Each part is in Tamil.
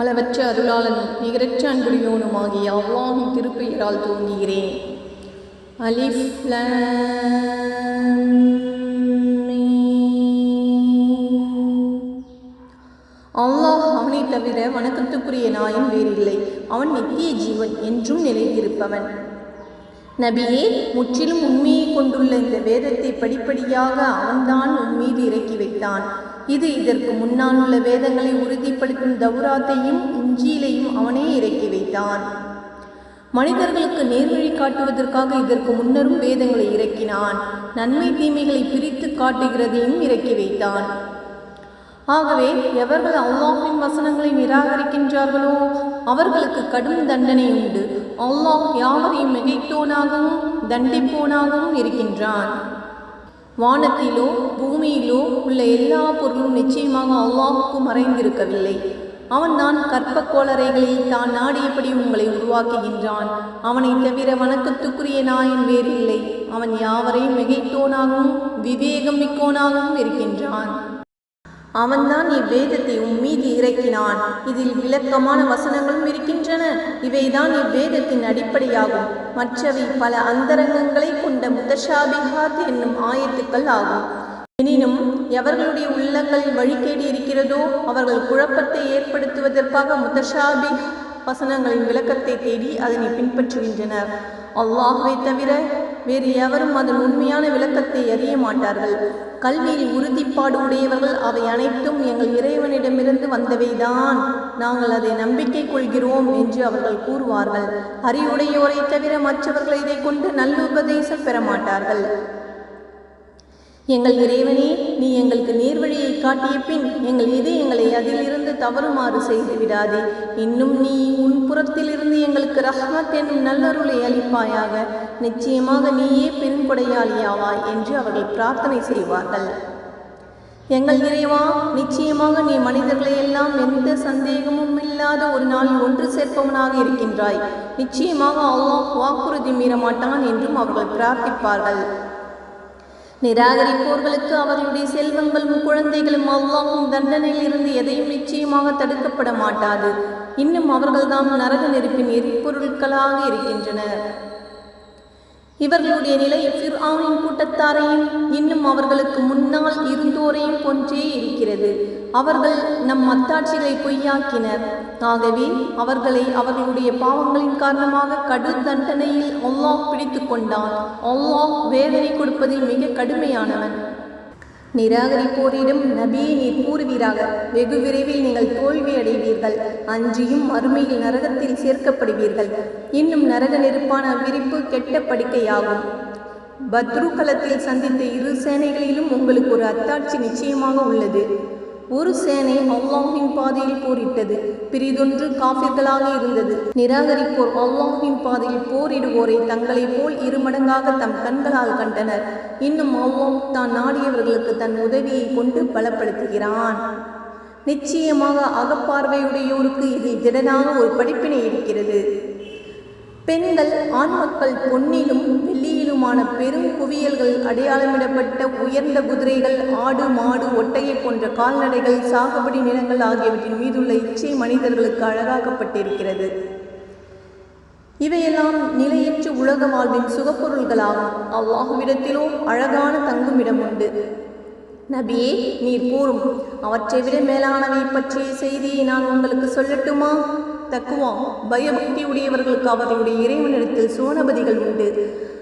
அளவற்ற அருளாளனும் நிகரற்ற அன்புடையோனுமாகிய அல்லாஹின் திருப்பெயரால் தூங்குகிறேன் அலிஃப் அல்லாஹ் அவனை தவிர வணக்கத்துக்குரிய நாயன் வேறில்லை. அவன் நித்திய ஜீவன் என்றும் நிலைத்திருப்பவன். நபியே முற்றிலும் உண்மையை கொண்டுள்ள இந்த வேதத்தை படிப்படியாக அவன்தான் உன் மீது இறக்கி வைத்தான். இது இதற்கு முன்னால் உள்ள வேதங்களை உறுதிப்படுத்தும் தௌராத்தையும் இஞ்சியிலையும் அவனே இறக்கி வைத்தான். மனிதர்களுக்கு நேர்வழி காட்டுவதற்காக இதற்கு முன்னரும் வேதங்களை இறக்கினான். நன்மை தீமைகளை பிரித்து காட்டுகிறதையும் இறக்கி வைத்தான். ஆகவே எவர்கள் அல்லாஹின் வசனங்களை நிராகரிக்கின்றார்களோ அவர்களுக்கு கடும் தண்டனை உண்டு. அல்லாஹ் யாவரையும் மிகைத்தோனாகவும் தண்டிப்போனாகவும் இருக்கின்றான். வானத்திலோ பூமியிலோ உள்ள எல்லா பொருளும் நிச்சயமாக அல்லாஹுக்கு மறைந்திருக்கவில்லை. அவன்தான் கற்ப கோளரைகளை தான் நாடியபடி உங்களை உருவாக்குகின்றான். அவனை தவிர வணக்கத்துக்குரிய நாயன் வேறில்லை. அவன் யாவரையும் மிகைத்தோனாகவும் விவேகம் மிக்கோனாகவும் இருக்கின்றான். அவன்தான் இவ்வேதத்தை உம்மீது இறக்கினான். இதில் விளக்கமான வசனங்களும் இருக்கின்றன. இவைதான் இவ்வேதத்தின் அடிப்படையாகும். மற்றவை பல அந்தரங்கங்களை கொண்ட முதஷாபிஹாத் என்னும் ஆயத்துக்கள் ஆகும். எனினும் எவர்களுடைய உள்ளங்களில் வழிகேடு இருக்கிறதோ அவர்கள் குழப்பத்தை ஏற்படுத்துவதற்காக முதஷாபி வசனங்களின் விளக்கத்தை தேடி அதனை பின்பற்றுகின்றனர். அல்லாஹுவை தவிர வேறு எவரும் அதன் உண்மையான விளக்கத்தை அறிய மாட்டார்கள். கல்வியில் உறுதிப்பாடு உடையவர்கள் அவை அனைத்தும் எங்கள் இறைவனிடமிருந்து வந்தவைதான். நாங்கள் அதை நம்பிக்கை கொள்கிறோம் என்று அவர்கள் கூறுவார்கள். அறிவுடையோரை தவிர மற்றவர்கள் இதை கொண்டு நல்லுபதேசம் பெற மாட்டார்கள் எங்கள் இறைவனே நீ எங்களுக்கு நேர்வழியை காட்டிய பின் எங்கள் இது எங்களை அதிலிருந்து தவறுமாறு செய்து விடாதே இன்னும் நீ தூரத்திலிருந்து எங்களுக்கு ரஹ்மத் என்னும் நல்லருளை அளிப்பாயாக. நிச்சயமாக நீயே பெருங்கொடையாளியாவாய் என்று அவர்கள் பிரார்த்தனை செய்வார்கள். எங்கள் இறைவா நிச்சயமாக நீ மனிதர்களை எல்லாம் எந்த சந்தேகமும் இல்லாத ஒரு நாளில் ஒன்று சேர்ப்பவனாக இருக்கின்றாய். நிச்சயமாக அல்லாஹ் வாக்குறுதி மீறமாட்டான் என்றும் அவர்கள் பிரார்த்திப்பார்கள். நிராகரிப்போர்களுக்கு அவர்களுடைய செல்வங்களும் குழந்தைகளும் அல்லாவும் தண்டனையில் இருந்து எதையும் நிச்சயமாக தடுக்கப்பட மாட்டாது. இன்னும் அவர்கள்தான் நரக நெருப்பின் எரிபொருட்களாக இருக்கின்றனர். இவர்களுடைய நிலை ஃபிர்ஆனின் கூட்டத்தாரையும் இன்னும் அவர்களுக்கு முன்னால் இருந்தோரையும் போன்றே இருக்கிறது. அவர்கள் நம் அத்தாட்சிகளை பொய்யாக்கினர். ஆகவே அவர்களை அவர்களுடைய பாவங்களின் காரணமாக கடும் தண்டனையில் அல்லாஹ் பிடித்து கொண்டான். அல்லாஹ் வேதனை கொடுப்பதில் மிக கடுமையானவன். நிராகரிப்போரிடம் நபியை நீர் கூறுவீராக. வெகு விரைவில் நீங்கள் தோல்வி அடைவீர்கள். அன்றியும் மறுமையில் நரகத்தில் சேர்க்கப்படுவீர்கள். இன்னும் நரக நெருப்பான விரிப்பு கெட்ட படுக்கையாகும். பத்ரு களத்தில் சந்தித்த இரு சேனைகளிலும் உங்களுக்கு ஒரு அத்தாட்சி நிச்சயமாக உள்ளது. ஒரு சேனை அல்லாஹின் பாதையில் போரிட்டது. பிரிதொன்று காஃபிர்களாக இருந்தது. நிராகரிப்போர் அல்லாஹின் பாதையில் போரிடுவோரை தங்களைப் போல் இருமடங்காக தம் கண்களால் கண்டனர். இன்னும் அல்லாஹ் தான் நாடியவர்களுக்கு தன் உதவியை கொண்டு பலப்படுத்துகிறான். நிச்சயமாக அகப்பார்வையுடையோருக்கு இதில் திடனாக ஒரு படிப்பினை இருக்கிறது. பெண்கள் ஆண் மக்கள் பொன்னிலும் வெள்ளியிலுமான பெரும் குவியல்கள் அடையாளமிடப்பட்ட உயர்ந்த குதிரைகள் ஆடு மாடு ஒட்டையை போன்ற கால்நடைகள் சாகுபடி நிலங்கள் ஆகியவற்றின் மீதுள்ள இச்சை மனிதர்களுக்கு அழகாக்கப்பட்டிருக்கிறது. இவையெல்லாம் நிலையற்ற உலக வாழ்வின் சுகப்பொருள்களாகும். அவ்வாகுவிடத்திலோ அழகான தங்குமிடம் உண்டு. நபியே நீர் கூறும். அவற்றை விட மேலானவை பற்றிய செய்தியை நான் உங்களுக்கு சொல்லட்டுமா? தக்குவா பயபக்தி உடையவர்களுக்கு அவர்களுடைய இறைவனிடத்தில் சோனபதிகள் உண்டு.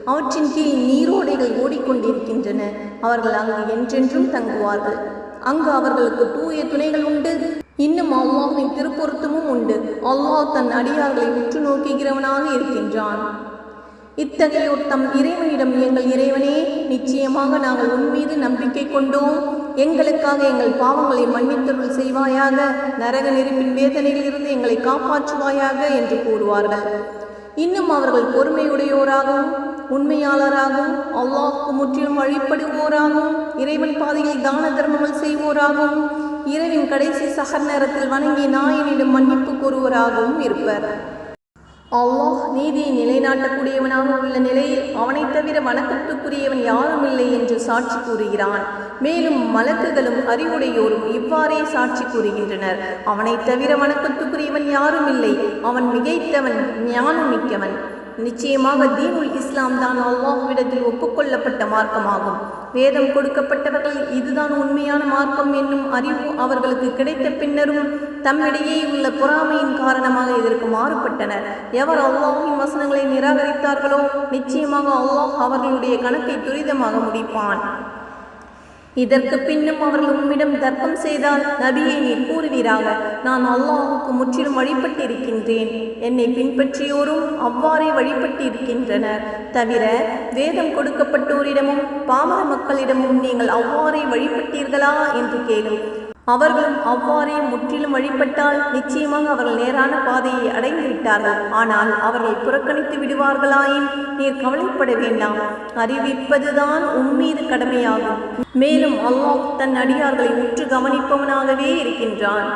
அவற்றின் கீழ் நீரோடைகள் ஓடிக்கொண்டிருக்கின்றன. அவர்கள் அங்கு என்றென்றும் தங்குவார்கள். அங்கு அவர்களுக்கு தூய துணைகள் உண்டு. இன்னும் அல்லாஹின் திருப்பொருத்தமும் உண்டு. அல்லாஹ் தன் அடியார்களை உற்று நோக்குகிறவனாக இருக்கின்றான். இத்தகையோர் தம் இறைவனிடம் எங்கள் இறைவனே நிச்சயமாக நாங்கள் உன் மீது நம்பிக்கை கொண்டோம். எங்களுக்காக எங்கள் பாவங்களை மன்னித்தருள் செய்வாயாக நரக நெருப்பின் வேதனையிலிருந்து எங்களை காப்பாற்றுவாயாக என்று கூறுவார்கள். இன்னும் அவர்கள் பொறுமையுடையோராகவும் உண்மையாளராகவும் அல்லாஹ்க்கு முற்றிலும் வழிபடுவோராகவும் இறைவன் பாதையில் தான தர்மங்கள் செய்வோராகவும் இரவின் கடைசி சகர் நேரத்தில் வணங்கி நாயனிடம் மன்னிப்பு கூறுவோராகவும் இருப்பர். அல்லாஹ் நீதியை நிலைநாட்டக்கூடியவனாக உள்ள நிலையில் அவனைத் தவிர வணக்கத்துக்குரியவன் யாரும் இல்லை என்று சாட்சி கூறுகிறான். மேலும் மலக்குகளும் அறிவுடையோரும் இவ்வாறே சாட்சி கூறுகின்றனர். அவனைத் தவிர வணக்கத்துக்குரியவன் யாரும் இல்லை. அவன் மிகைத்தவன் ஞானம் மிக்கவன் நிச்சயமாக தீனுல் இஸ்லாம் தான் அல்லாஹுவிடத்தில் ஒப்புக்கொள்ளப்பட்ட மார்க்கமாகும். வேதம் கொடுக்கப்பட்டவர்கள் இதுதான் உண்மையான மார்க்கம் என்னும் அறிவு அவர்களுக்கு கிடைத்த பின்னரும் தம்மிடையே உள்ள பொறாமையின் காரணமாக இதற்கு மாறுபட்டனர். எவர் அல்லாஹின் வசனங்களை நிராகரித்தார்களோ நிச்சயமாக அல்லாஹ் அவர்களுடைய கணக்கை துரிதமாக முடிப்பான். இதற்கு பின்னும் அவர்கள் உம்மிடம் தர்க்கம் செய்தால் நபியை நீர் கூறுவீராக. நான் அல்லாஹுக்கு முற்றிலும் வழிபட்டிருக்கின்றேன். என்னை பின்பற்றியோரும் அவ்வாறே வழிபட்டிருக்கின்றனர். தவிர வேதம் கொடுக்கப்பட்டோரிடமும் பாமர மக்களிடமும் நீங்கள் அவ்வாறே வழிபட்டீர்களா? என்று கேளும். அவர்களும் அவ்வாறே முற்றிலும் வழிபட்டால் நிச்சயமாக அவர்கள் நேரான பாதையை அடைந்து விட்டார்கள் ஆனால் அவர்கள் புறக்கணித்து விடுவார்களாயின் நீர் கவலைப்பட வேண்டாம். அறிவிப்பதுதான் உன்மீது கடமையாகும். மேலும் அல்லாஹ் தன் அடியார்களை உற்று கவனிப்பவனாகவே இருக்கின்றான்.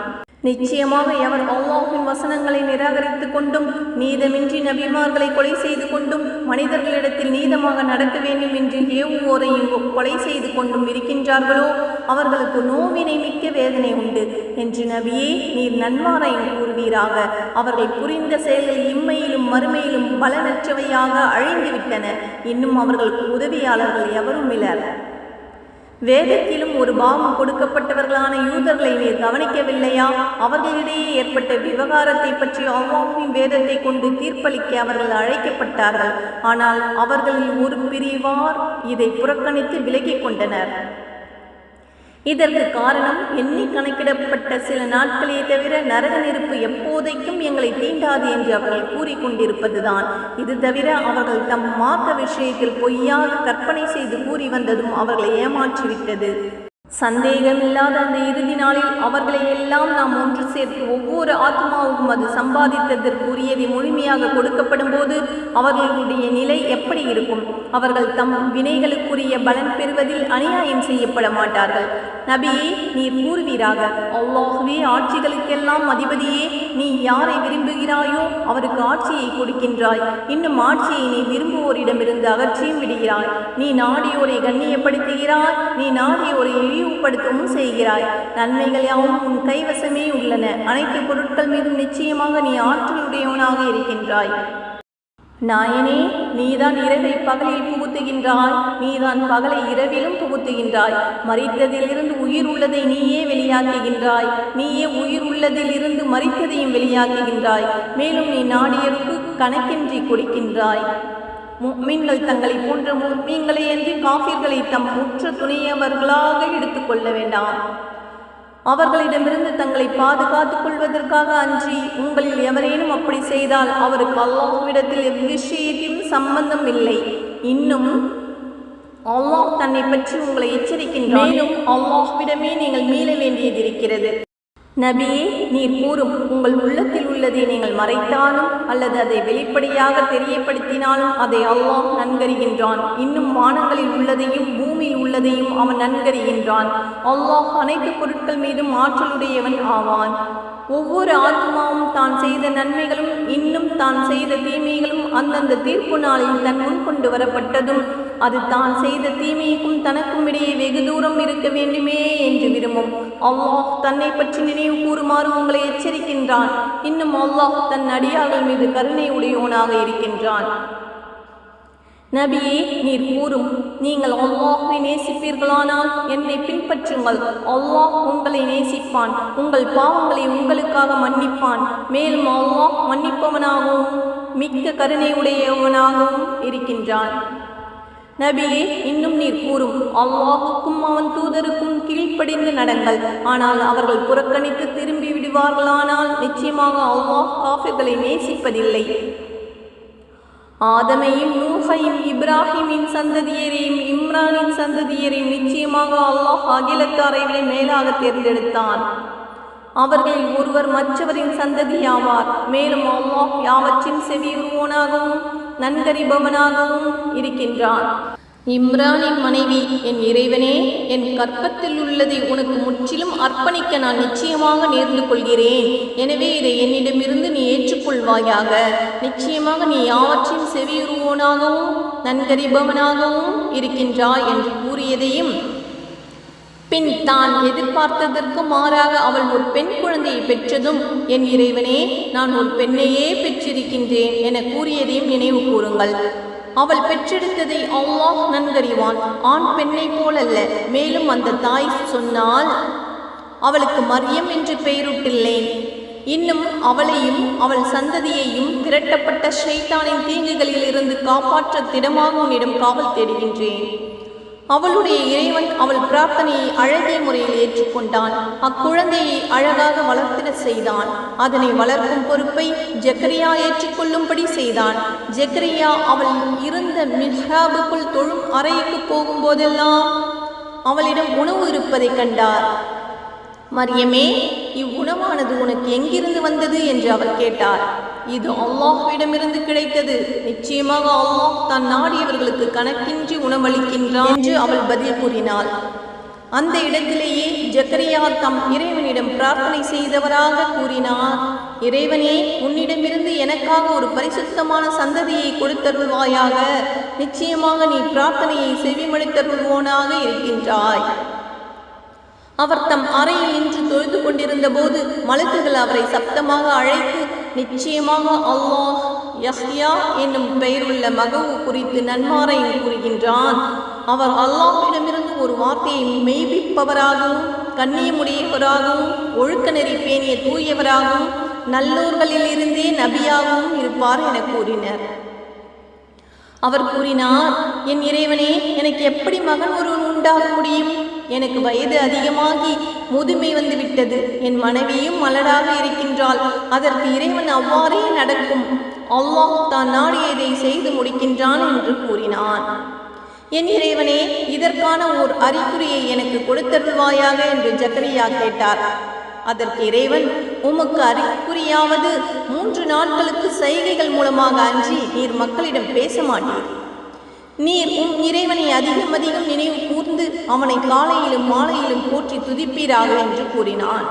நிச்சயமாக எவர் அல்லாஹின் வசனங்களை நிராகரித்து கொண்டும் நீதமின்றி நபிமார்களை கொலை செய்து கொண்டும் மனிதர்களிடத்தில் நீதமாக நடக்க வேண்டும் என்று ஏவுவோரையும் கொலை செய்து கொண்டும் இருக்கின்றார்களோ அவர்களுக்கு நோவினை மிக்க வேதனை உண்டு என்று நபியே நீர் நன்மாரையும் கூறுவீராக. அவர்கள் புரிந்த செயல்கள் இம்மையிலும் மறுமையிலும் பலனற்றவையாக அழிந்துவிட்டன. இன்னும் அவர்களுக்கு உதவியாளர்கள் எவரும் இலர் வேதத்திலும் ஒரு பாவம் கொடுக்கப்பட்டவர்களான யூதர்களை நீர் கவனிக்கவில்லையா? அவர்களிடையே ஏற்பட்ட விவகாரத்தை பற்றி அவ்வாவின் வேதத்தை கொண்டு தீர்ப்பளிக்க அவர்கள் அழைக்கப்பட்டார்கள். ஆனால் அவர்களில் ஒரு பிரிவார் இதை புறக்கணித்து விலகிக் கொண்டனர். இதற்கு காரணம் எண்ணி கணக்கிடப்பட்ட சில நாட்களே தவிர நரக நெருப்பு எப்போதைக்கும் எங்களை தீண்டாது என்று அவர்கள் கூறிக்கொண்டிருப்பதுதான். இது தவிர அவர்கள் தம் மார்க்க விஷயத்தில் பொய்யாக கற்பனை செய்து கூறி வந்ததும் அவர்களை ஏமாற்றிவிட்டது. சந்தேகமில்லாத அந்த இறுதி நாளில் அவர்களை எல்லாம் நாம் ஒன்று சேர்த்து ஒவ்வொரு ஆத்மாவுக்கும் அது சம்பாதித்ததற்குரியதை முழுமையாக கொடுக்கப்படும் போது அவர்களுடைய நிலை எப்படி இருக்கும்? அவர்கள் தம் வினைகளுக்குரிய பலன் பெறுவதில் அநியாயம் செய்யப்பட மாட்டார்கள். நபியே நீர் கூறுவீராக. அல்லாஹுவே ஆட்சிகளுக்கெல்லாம் அதிபதியே நீ யாரை விரும்புகிறாயோ அவருக்கு ஆட்சியை கொடுக்கின்றாய். இன்னும் ஆட்சியை நீ விரும்புவோரிடமிருந்து அகற்றியும் விடுகிறாய். நீ நாடியோரை கண்ணியப்படுத்துகிறாய். நீ நாடியோரை விரிவுபடுத்தவும் செய்கிறாய். நன்மைகள் யாவும் உன் கைவசமே உள்ளன. அனைத்து பொருட்கள் மீதும் நிச்சயமாக நீ ஆற்றலுடையவனாக இருக்கின்றாய். நாயனே நீதான் இரவை பகலில் புகுத்துகின்றாய். நீதான் பகலை இரவிலும் புகுத்துகின்றாய். மறித்ததிலிருந்து உயிர் உள்ளதை நீயே வெளியாக்குகின்றாய். நீயே உயிர் உள்ளதிலிருந்து மறித்ததையும் வெளியாக்குகின்றாய். மேலும் நீ நாடியருக்கு கணக்கின்றி கொடுக்கின்றாய். மீன்கள் தங்களை போன்ற மீன்களை என்று காஃபிர்களை தம் முற்ற துணையவர்களாக எடுத்துக்கொள்ள வேண்டாம். அவர்களிடமிருந்து தங்களை பாதுகாத்துக் கொள்வதற்காக அன்றி உங்களில் எவரேனும் அப்படி செய்தால் அவருக்கு அல்லாஹ்விடத்தில் எவ்விஷயத்தையும் சம்பந்தம் இல்லை. இன்னும் அல்லாஹ் தன்னை பற்றி உங்களை எச்சரிக்கின்றான். மேலும் அல்லாஹ்விடமே நீங்கள் மீள வேண்டியது இருக்கிறது. நபியே நீர் கூறும் உங்கள் உள்ளத்தில் உள்ளதை நீங்கள் மறைத்தாலும் அல்லது அதை வெளிப்படையாக தெரியப்படுத்தினாலும் அதை அல்லாஹ் நன்கறிகின்றான். இன்னும் வானங்களில் உள்ளதையும் பூமியில் உள்ளதையும் அவன் நன்கறிகின்றான். அல்லாஹ் அனைத்து பொருட்கள் மீதும் ஆற்றலுடையவன் ஆவான். ஒவ்வொரு ஆத்மாவும் தான் செய்த நன்மைகளும் இன்னும் தான் செய்த தீமைகளும் அந்தந்த தீர்ப்பு நாளில் தன் முன் கொண்டு வரப்பட்டதும் அது தான் செய்த தீமைக்கும் தனக்கும் இடையே வெகு தூரம் இருக்க வேண்டுமே என்று விரும்பும். அல்லாஹ் தன்னை பற்றி நினைவு கூறுமாறு உங்களை எச்சரிக்கின்றான். இன்னும் அல்லாஹ் தன் அடியார்கள் மீது கருணை உடையவனாக இருக்கின்றான். நபியே நீர் கூறும் நீங்கள் அல்லாஹை நேசிப்பீர்களானால் என்னை பின்பற்றுங்கள். அல்லாஹ் உங்களை நேசிப்பான் உங்கள் பாவங்களை உங்களுக்காக மன்னிப்பான். மேலும் அல்லாஹ் மன்னிப்பவனாகவும் மிக்க கருணை உடையவனாகவும் இருக்கின்றான். நபியே இன்னும் நீர் கூறும் அல்லாஹுக்கும் அவன் தூதருக்கும் கீழ்ப்படிந்து நடங்கள். ஆனால் அவர்கள் புறக்கணித்து திரும்பி விடுவார்களானால் நிச்சயமாக அல்லாஹ் காஃபிர்களை நேசிப்பதில்லை. ஆதமையும் நூஹையும் இப்ராஹிமின் சந்ததியரையும் இம்ரானின் சந்ததியரையும் நிச்சயமாக அல்லாஹ் அகிலத்தாரைகளை மேலாக தேர்ந்தெடுத்தான் அவர்களில் ஒருவர் மற்றவரின் சந்ததியாவார். மேலும் அல்லாஹ் யாவற்றின் செவியுருவோனாகவும் நன்கறிபவனாகவும் இருக்கின்றான். இம்ரானின் மனைவி என் இறைவனே என் கற்பத்தில் உள்ளதை உனக்கு முற்றிலும் அர்ப்பணிக்க நான் நிச்சயமாக நேர்ந்து கொள்கிறேன். எனவே இதை என்னிடமிருந்து நீ ஏற்றுக்கொள்வாயாக. நிச்சயமாக நீ யாவற்றையும் செவியுறுவோனாகவும் நன்கறிபவனாகவும் இருக்கின்றாய் என்று கூறியதையும் பின் தான் எதிர்பார்த்ததற்கு மாறாக அவள் ஒரு பெண் குழந்தையை பெற்றதும் என் இறைவனே நான் ஒரு பெண்ணையே பெற்றிருக்கின்றேன் என கூறியதையும் நினைவு கூறுங்கள். அவள் பெற்றெடுத்ததை அல்லாஹ் நன்கறிவான். ஆண் பெண்ணை போலல்ல. மேலும் அந்த தாய் சொன்னால் அவளுக்கு மரியம் என்று பெயரிட்டுள்ளேன். இன்னும் அவளையும் அவள் சந்ததியையும் திரட்டப்பட்ட ஷைத்தானின் தீங்குகளில் இருந்து காப்பாற்ற திடமாக உன்னிடம் காவல் தேடுகின்றேன். அவளுடைய இறைவன் அவள் பிரார்த்தனையை அழகிய முறையில் ஏற்றுக்கொண்டான். அக்குழந்தையை அழகாக வளர்த்திட செய்தான். அதனை வளர்க்கும் பொறுப்பை ஜக்கரியா ஏற்றுக்கொள்ளும்படி செய்தான். ஜக்கரியா அவள் இருந்த மிஹாபுக்குள் தொழும் அறைக்கு போகும்போதெல்லாம் அவளிடம் உணவு இருப்பதைக் கண்டார். மரியமே இவ்வுணவானது உனக்கு எங்கிருந்து வந்தது? என்று அவர் கேட்டார். இது அல்லாஹ்விடமிருந்து கிடைத்தது. நிச்சயமாக அல்லாஹ் தான் நாடியவர்களுக்கு கணக்கின்றி உணவளிக்கின்றான் என்று அவள் பதில் கூறினாள். அந்த இடத்திலேயே ஜக்கரியா தம் இறைவனிடம் பிரார்த்தனை செய்தவராக கூறினார். இறைவனே உன்னிடமிருந்து எனக்காக ஒரு பரிசுத்தமான சந்ததியை கொடுத்தருள்வாயாக. நிச்சயமாக நீ பிரார்த்தனையை செவிமடுத்தருள்வோனாக இருக்கின்றாய். அவர் தம் அறையில் நின்று தொழுது கொண்டிருந்த போது மலக்குகள் அவரை சப்தமாக அழைத்து நிச்சயமாக அல்லாஹ் யஹ்யா என்னும் பெயருள்ள மகவு குறித்து நன்மாரையும் கூறுகின்றான். அவர் அல்லாஹ்விடமிருந்து ஒரு வார்த்தையை மெய்ப்பிப்பவராகவும் கண்ணியமுடையவராகவும் ஒழுக்க நெறி பேணிய தூயவராகவும் நல்லோர்களிலிருந்தே நபியாகவும் இருப்பார் என கூறினர். அவர் கூறினார் என் இறைவனே எனக்கு எப்படி மகன் ஒருவன் உண்டாக முடியும். எனக்கு வயது அதிகமாகி முதுமை வந்துவிட்டது. என் மனைவியும் மலடாக இருக்கின்றாள். அதற்கு இறைவன் அவ்வாறே நடக்கும். அல்லாஹ் தான் நாடியதை செய்து முடிக்கின்றான் என்று கூறினான். என் இறைவனே இதற்கான ஓர் அறிகுறியை எனக்கு கொடுத்தருள்வாயாக என்று ஜக்கரியா கேட்டார். அதற்கு இறைவன் உமக்கு அறிகுறியாவது மூன்று நாட்களுக்கு சைகைகள் மூலமாக அஞ்சி நீர் மக்களிடம் பேச மாட்டீர். நீர் உம் இறைவனை அதிகம் அதிகம் நினைவு கூர்ந்து அவனை காலையிலும் மாலையிலும் போற்றி துதிப்பீராக என்று கூறினான்.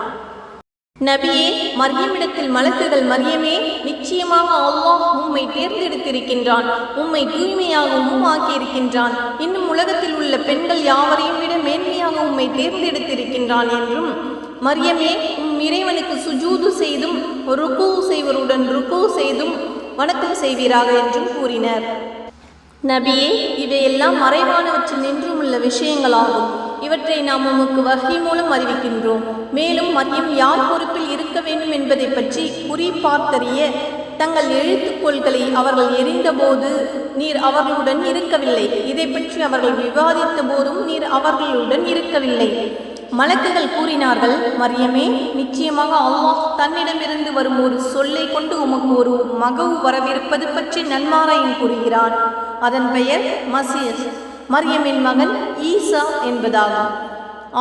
நபியே மரியமிடத்தில் மலக்குகள் மரியமே நிச்சயமாக அல்லாஹ் உம்மை தேர்ந்தெடுத்திருக்கின்றான். உம்மை தூய்மையாகவும் ஆக்கியிருக்கின்றான் இன்னும் உலகத்தில் உள்ள பெண்கள் யாவரையும் விட மேன்மையாக உம்மை தேர்ந்தெடுத்திருக்கின்றான் என்றும் மரியமே உம் இறைவனுக்கு சுஜூது செய்தும் ருக்கு செய்வருடன் ருக்கு செய்தும் வணக்கம் செய்வீராக என்றும் கூறினர். நபியே இவையெல்லாம் மறைவானவற்றில் நின்றும் உள்ள விஷயங்களாகும். இவற்றை நாம் உமக்கு வகை மூலம் அறிவிக்கின்றோம். மேலும் மதியம் யார் பொறுப்பில் இருக்க வேண்டும் என்பதை பற்றி குறிப்பார்த்தறிய தங்கள் எழுத்துக்கோள்களை அவர்கள் எரிந்தபோது நீர் அவர்களுடன் இருக்கவில்லை. இதை பற்றி அவர்கள் விவாதித்த போதும் நீர் அவர்களுடன் இருக்கவில்லை. மலக்குகள் கூறினார்கள் மரியமே நிச்சயமாக அல்லாஹ் தன்னிடமிருந்து வரும் ஒரு சொல்லை கொண்டு உமக்கு ஒரு மகவு வரவிருப்பது பற்றி நன்மாராயம் கூறுகிறான். அதன் பெயர் மசியஸ் மரியமின் மகன் ஈசா என்பதாகும்.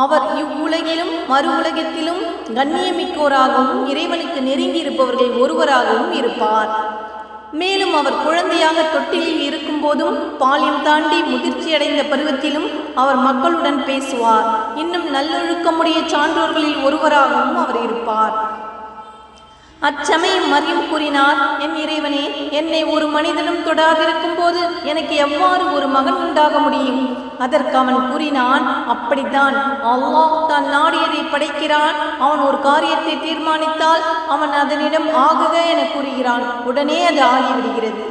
அவர் இவ்வுலகிலும் மறு உலகத்திலும் கண்ணியமிக்கோராகவும் இறைவனுக்கு நெருங்கி இருப்பவர்கள் ஒருவராகவும் இருப்பார். மேலும் அவர் குழந்தையாக தொட்டிலில் இருக்கும்போதும் பாலியம் தாண்டி முதிர்ச்சியடைந்த பருவத்திலும் அவர் மக்களுடன் பேசுவார். இன்னும் நல்லொழுக்கமுடைய சான்றோர்களில் ஒருவராகவும் அவர் இருப்பார். அச்சமயம் மரியம் கூறினார். என் இறைவனே என்னை ஒரு மனிதனும் தொடாதிருக்கும் போது எனக்கு எவ்வாறு ஒரு மகன் உண்டாக முடியும்? அதற்கு அவன் கூறினான் அப்படித்தான். அல்லாஹ் தான் நாடியதை படைக்கிறான். அவன் ஒரு காரியத்தை தீர்மானித்தால் அவன் அதனிடம் ஆகுக என கூறுகிறான். உடனே அது ஆகிவிடுகிறது.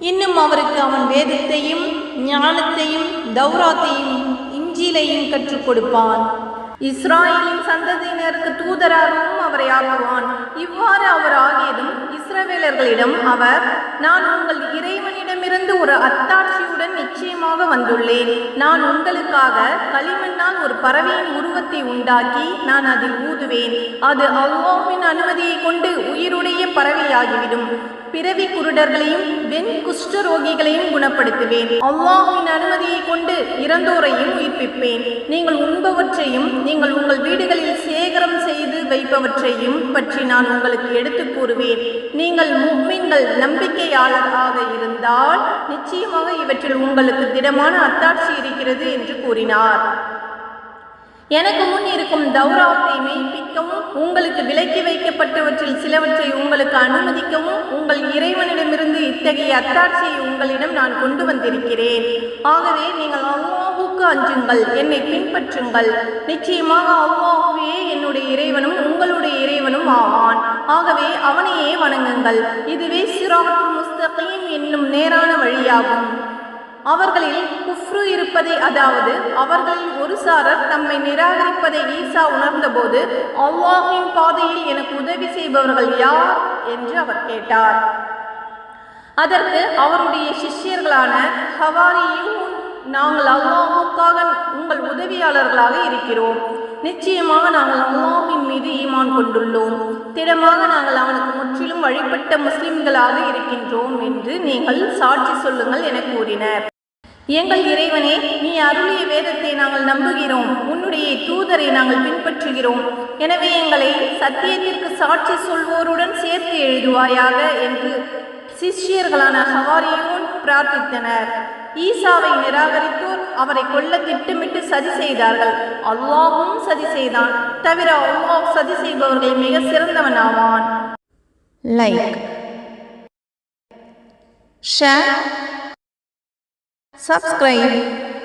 இன்னும் அவருக்கு அவன் வேதத்தையும் ஞானத்தையும் தௌராத்தையும் இஞ்சிலையும் கற்றுக் கொடுப்பான். இஸ்ராயலின் சந்ததியினருக்கு தூதராகவும் அவரை ஆக்குவான். இவ்வாறு அவர் ஆகியதும் இஸ்ரவேலர்களிடம் அவர் நான் உங்கள் இறைவனிடமிருந்து ஒரு அத்தாட்சியுடன் நிச்சயமாக வந்துள்ளேன். நான் உங்களுக்காக களிமண்ணால் ஒரு பறவையின் உருவத்தை உண்டாக்கி நான் அதில் ஊதுவேன். அது அல்லாஹ்வின் அனுமதியை கொண்டு உயிருடைய பறவையாகிவிடும். பிறவி குருடர்களையும் வெண் குஷ்டரோகிகளையும் குணப்படுத்துவேன். அல்லாஹுவின் அனுமதியை கொண்டு இறந்தோரையும் உயிர்ப்பிப்பேன். நீங்கள் உண்பவற்றையும் நீங்கள் உங்கள் வீடுகளில் சேகரம் செய்து வைப்பவற்றையும் பற்றி நான் உங்களுக்கு எடுத்துக் கூறுவேன். நீங்கள் முக்மின்கள் நம்பிக்கையாளராக இருந்தால் நிச்சயமாக இவற்றில் உங்களுக்கு திடமான அத்தாட்சி இருக்கிறது என்று கூறினார். எனக்கு முன் இருக்கும் தௌராத்தை மெய்ப்பிக்கவும் உங்களுக்கு விலக்கி வைக்கப்பட்டவற்றில் சிலவற்றை உங்களுக்கு அனுமதிக்கவும் உங்கள் இறைவனிடமிருந்து இத்தகைய அத்தாட்சியை உங்களிடம் நான் கொண்டு வந்திருக்கிறேன். ஆகவே நீங்கள் அவ்வாவுக்கு அஞ்சுங்கள் என்னை பின்பற்றுங்கள். நிச்சயமாக அவ்வாவே என்னுடைய இறைவனும் உங்களுடைய இறைவனும் ஆவான். ஆகவே அவனையே வணங்குங்கள். இதுவே சிராத்துல் முஸ்தகீம் என்னும் நேரான வழியாகும். அவர்களில் குஃப்ரு இருப்பதை அதாவது அவர்களில் ஒரு சாரர் தம்மை நிராகரிப்பதை ஈசா உணர்ந்தபோது அல்லாஹின் பாதையில் எனக்கு உதவி செய்பவர்கள் யார்? என்று அவர் கேட்டார். அதற்கு அவருடைய சிஷ்யர்களான ஹவாரியும் நாங்கள் அல்லாஹுக்காக உங்கள் உதவியாளர்களாக இருக்கிறோம். நிச்சயமாக நாங்கள் அல்லாஹின் மீது ஈமான் கொண்டுள்ளோம். திடமாக நாங்கள் அவனுக்கு முற்றிலும் வழிபட்ட முஸ்லிம்களாக இருக்கின்றோம் என்று நீங்கள் சாட்சி சொல்லுங்கள் என கூறினர். எங்கள் இறைவனே நீ அருளிய வேதத்தை நாங்கள் நம்புகிறோம். உன்னுடைய தூதரை நாங்கள் பின்பற்றுகிறோம். எனவே எங்களை சத்தியத்திற்கு சாட்சி சொல்வோருடன் சேர்த்து எழுதுவாயாக என்று சிஷ்யர்களான ஹவாரியோன் பிரார்த்தித்தனர். ஈசாவை நிராகரித்தோர் அவரை கொல்ல திட்டமிட்டு சதி செய்தார்கள். அல்லாவும் சதி செய்தான். தவிர அல்லாஹ் சதி செய்பவர்கள் மிக சிறந்தவன் ஆவான் லைக் ஷேர் subscribe